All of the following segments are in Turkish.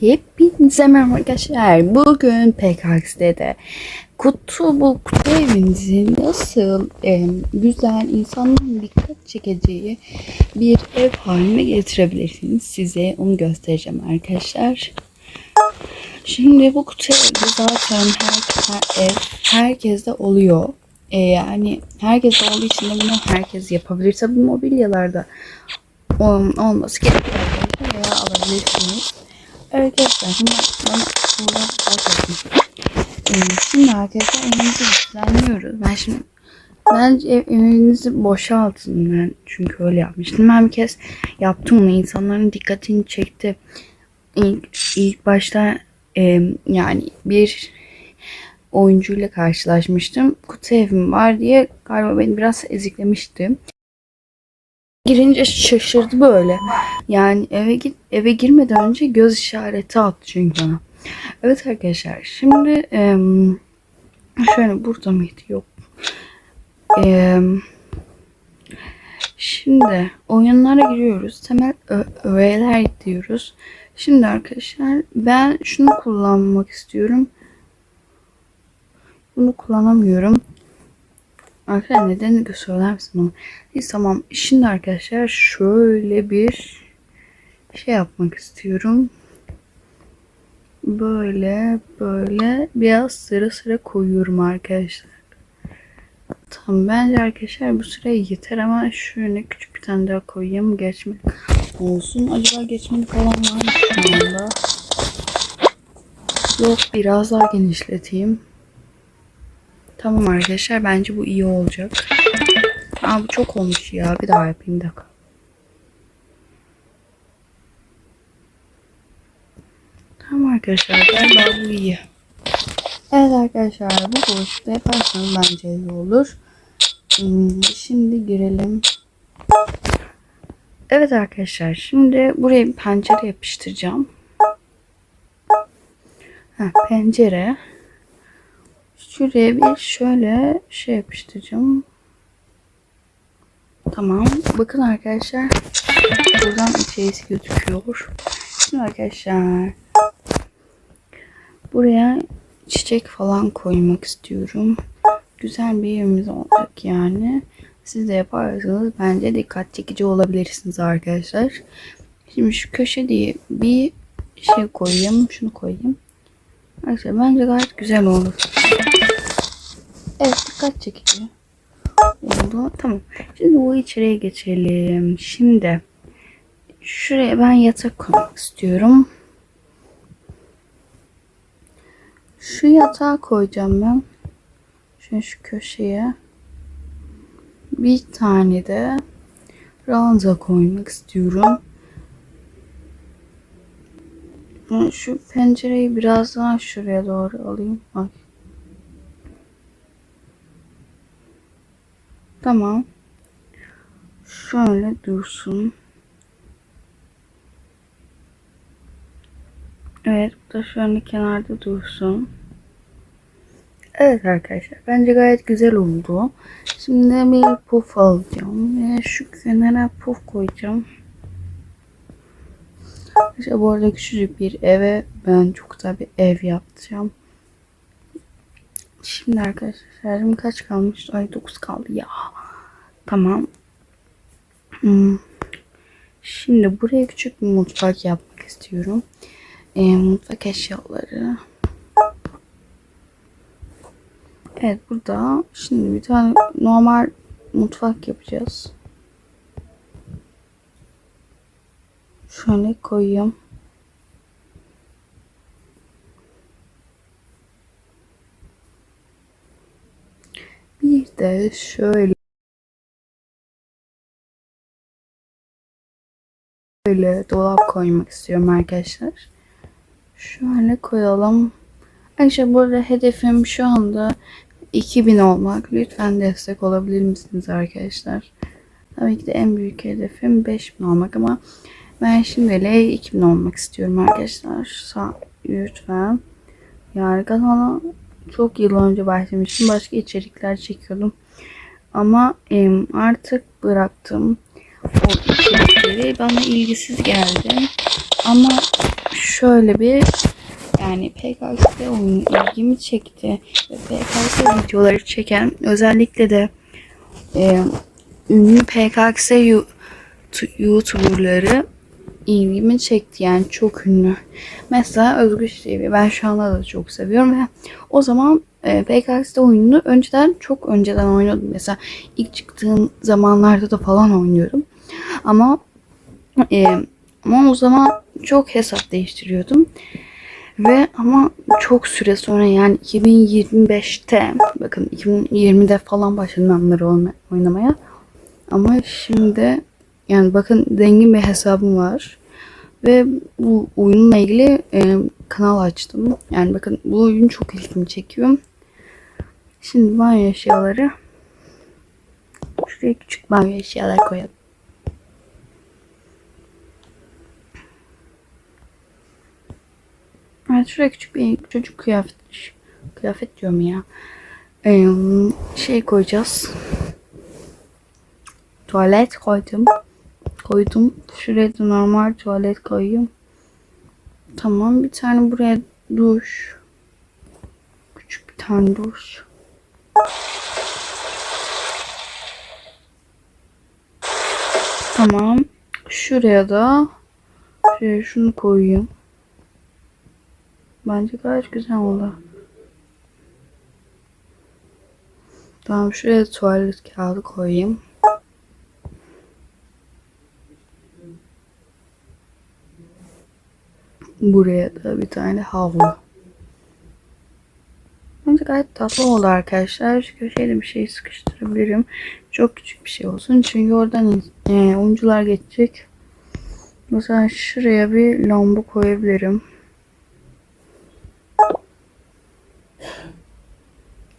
Hepinize merhaba arkadaşlar. Bugün PKX'de kutu bu kutu evinizi nasıl e, güzel insanların dikkat çekeceği bir ev haline getirebilirsiniz. Size onu göstereceğim arkadaşlar. Şimdi bu kutu evi zaten her, her ev herkeste oluyor. E, yani herkes olduğu için de bunu herkes yapabilir. Tabii mobilyalarda ol- olması gerekiyor veya alabilirsiniz. Arkadaşlar şimdi bana burada bakın. Ee, şimdi arkadaşlar evimizi düzenliyoruz. Ben şimdi bence ev, evinizi boşaltın ben çünkü öyle yapmıştım. Ben bir kez yaptım bunu insanların dikkatini çekti. İlk, ilk başta e, yani bir oyuncuyla karşılaşmıştım. Kutu evim var diye galiba beni biraz eziklemişti. Girince şaşırdı böyle. Yani eve git eve girmeden önce göz işareti attı çünkü bana. Evet arkadaşlar şimdi şöyle burada mıydı yok. Şimdi oyunlara giriyoruz. Temel öğeler diyoruz. Şimdi arkadaşlar ben şunu kullanmak istiyorum. Bunu kullanamıyorum. Arkadaşlar neden söyler misin bana? Neyse tamam. Şimdi arkadaşlar şöyle bir şey yapmak istiyorum. Böyle böyle biraz sıra sıra koyuyorum arkadaşlar. Tamam bence arkadaşlar bu süre yeter ama şöyle küçük bir tane daha koyayım. Geçmek olsun. Acaba geçmelik olan var mı şu anda? Yok biraz daha genişleteyim. Tamam arkadaşlar bence bu iyi olacak. Aa bu çok olmuş ya. Bir daha yapayım bir dakika. Tamam arkadaşlar galiba bu iyi. Evet arkadaşlar bu boşlukta yaparsanız bence iyi olur. Hmm, Şimdi girelim. Evet arkadaşlar şimdi buraya bir pencere yapıştıracağım. Ha, pencere. Şuraya bir şöyle şey yapıştıracağım. Tamam. Bakın arkadaşlar. Buradan içerisi gözüküyor. Şimdi arkadaşlar. Buraya çiçek falan koymak istiyorum. Güzel bir evimiz olacak yani. Siz de yaparsanız bence dikkat çekici olabilirsiniz arkadaşlar. Şimdi şu köşe diye bir şey koyayım. Şunu koyayım. Arkadaşlar bence gayet güzel oldu. Evet dikkat çekici oldu. Tamam. Şimdi bu içeriye geçelim. Şimdi şuraya ben yatak koymak istiyorum. Şu yatağı koyacağım ben. Şöyle şu köşeye. Bir tane de ranza koymak istiyorum. Şu pencereyi biraz daha şuraya doğru alayım. Ay. Tamam. Şöyle dursun. Evet bu da şöyle kenarda dursun. Evet arkadaşlar bence gayet güzel oldu. Şimdi bir puf alacağım ve şu kenara puf koyacağım. İşte bu arada küçücük bir eve ben çok güzel bir ev yapacağım. Şimdi arkadaşlar şarjım kaç kalmış? Ay 9 kaldı ya. Tamam. Hmm. Şimdi buraya küçük bir mutfak yapmak istiyorum. Ee, mutfak eşyaları. Evet burada şimdi bir tane normal mutfak yapacağız. Şöyle koyayım. Bir de şöyle Böyle dolap koymak istiyorum arkadaşlar. Şöyle koyalım. Arkadaşlar burada hedefim şu anda 2000 olmak. Lütfen destek olabilir misiniz arkadaşlar? Tabii ki de en büyük hedefim 5000 olmak ama ben şimdiyle 2000 olmak istiyorum arkadaşlar. Lütfen. Yani kanala çok yıl önce başlamıştım. Başka içerikler çekiyordum. Ama em, artık bıraktım o içerikleri. Bana ilgisiz geldi. Ama şöyle bir yani PKXD oyunu ilgimi çekti. Ve PKXD videoları çeken özellikle de e, ünlü tu- YouTuber'ları ilgimi çekti yani çok ünlü. Mesela Özgür TV ben şu anda da çok seviyorum ve o zaman e, PKX'de oyununu önceden çok önceden oynuyordum. Mesela ilk çıktığım zamanlarda da falan oynuyorum. Ama e, ama o zaman çok hesap değiştiriyordum. Ve ama çok süre sonra yani 2025'te bakın 2020'de falan başladım oyna- oynamaya. Ama şimdi yani bakın zengin bir hesabım var. Ve bu oyunla ilgili e, kanal açtım. Yani bakın bu oyun çok ilgimi çekiyor. Şimdi banyo eşyaları. Şuraya küçük banyo eşyalar koyalım. Evet şuraya küçük bir çocuk kıyafet kıyafet diyorum ya. Ee, şey koyacağız. Tuvalet koydum. Koydum. Şuraya da normal tuvalet koyayım. Tamam bir tane buraya duş. Küçük bir tane duş. Tamam. Şuraya da şuraya şunu koyayım. Bence gayet güzel oldu. Tamam şuraya tuvalet kağıdı koyayım. Buraya da bir tane havlu. Bence gayet tatlı oldu arkadaşlar. Şu köşeye de bir şey sıkıştırabilirim. Çok küçük bir şey olsun. Çünkü oradan e, oyuncular geçecek. Mesela şuraya bir lamba koyabilirim.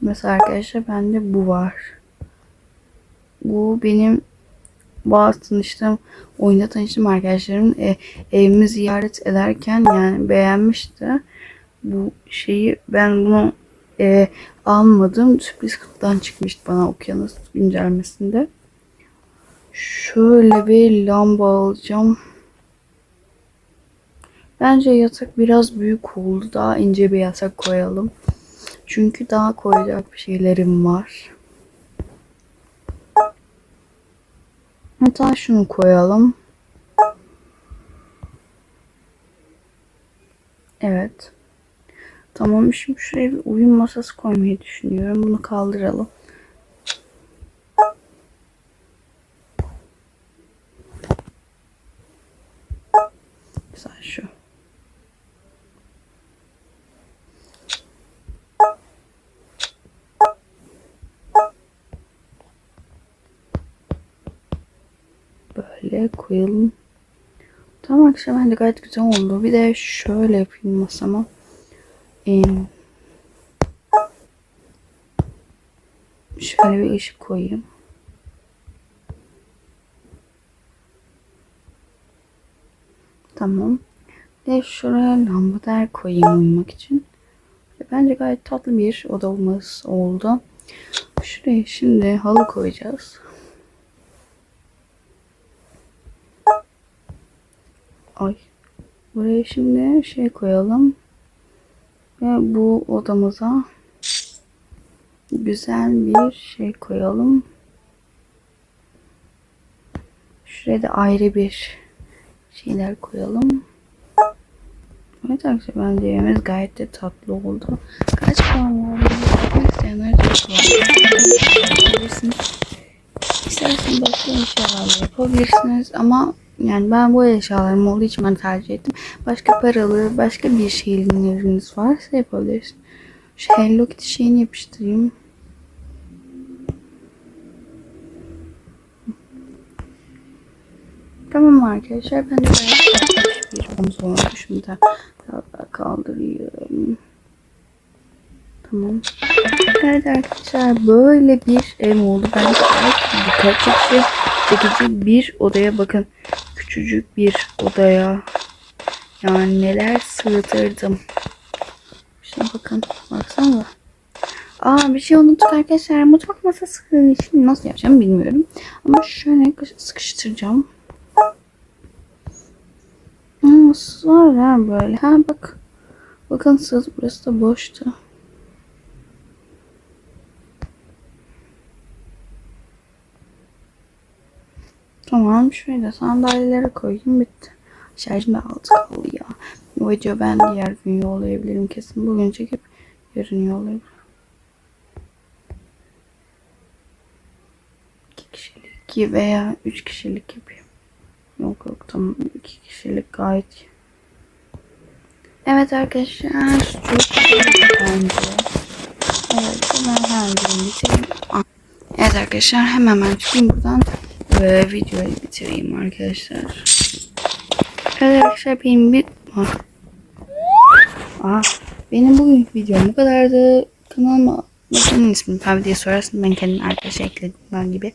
Mesela arkadaşlar bende bu var. Bu benim bazı tanıştığım, oyunda tanıştığım arkadaşlarım e, evimi ziyaret ederken yani beğenmişti. Bu şeyi ben bunu e, almadım. Sürpriz kutudan çıkmıştı bana okyanus güncellemesinde. Şöyle bir lamba alacağım. Bence yatak biraz büyük oldu. Daha ince bir yatak koyalım. Çünkü daha koyacak bir şeylerim var. Hatta şunu koyalım. Evet. Tamam şimdi şuraya bir uyum masası koymayı düşünüyorum. Bunu kaldıralım. Güzel şu. Böyle koyalım. Tamam akşam bence gayet güzel oldu. Bir de şöyle yapayım masama. Ee, şöyle bir ışık koyayım. Tamam. De şuraya lambader koyayım uyumak için. Bence gayet tatlı bir odamız oldu. Şuraya şimdi halı koyacağız. Ay. Buraya şimdi şey koyalım. Ve bu odamıza güzel bir şey koyalım. Şuraya da ayrı bir şeyler koyalım. Evet arkadaşlar bence yemeğimiz gayet de tatlı oldu. Kaç puan verdim? Bakmak. İsterseniz başka eşyalarla yapabilirsiniz ama yani ben bu eşyalarım olduğu için ben tercih ettim. Başka paralı, başka bir şeyleriniz varsa yapabilirsiniz. Şu Hello Kitty şeyini yapıştırayım. Tamam arkadaşlar ben de bir omuz oldu. Şunu da kaldırıyorum. Tamam. Evet arkadaşlar böyle bir ev oldu. Ben dikkat çekici, çekici bir odaya bakın. Küçücük bir odaya. Yani neler sığdırdım. Şuna bakın. Baksana. Aa bir şey unuttuk arkadaşlar. Mutfak masası. Şimdi nasıl yapacağım bilmiyorum. Ama şöyle sıkıştıracağım. Aa, ha böyle? Ha bak. Bakın siz burası da boştu. Tamam şöyle sandalyeleri koyayım bitti. Şarjım da altı ya. Bu video ben diğer gün yollayabilirim kesin. Bugün çekip yarın yollayabilirim. İki kişilik iki veya üç kişilik yapayım. Yok yok tamam iki kişilik gayet. Evet arkadaşlar çok bence. Evet hemen her birini bitireyim. Ah. Evet arkadaşlar hemen ben çıkayım buradan ve videoyu bitireyim arkadaşlar. Evet arkadaşlar benim bir... Ah. Benim bugünkü videom bu kadardı. Kanalıma senin ismin tabi diye sorarsın. Ben kendim arkadaşa ekledim ben gibi.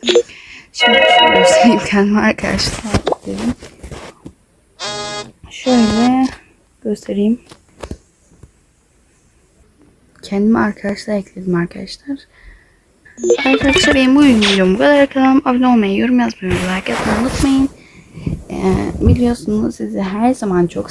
Şimdi şöyle göstereyim kendime arkadaşlar dedim. Şöyle göstereyim. Kendime arkadaşlar ekledim arkadaşlar. Arkadaşlar benim bu videom bu kadar. Kanalıma abone olmayı, yorum yazmayı, like atmayı unutmayın. Ee, biliyorsunuz sizi her zaman çok seviyorum.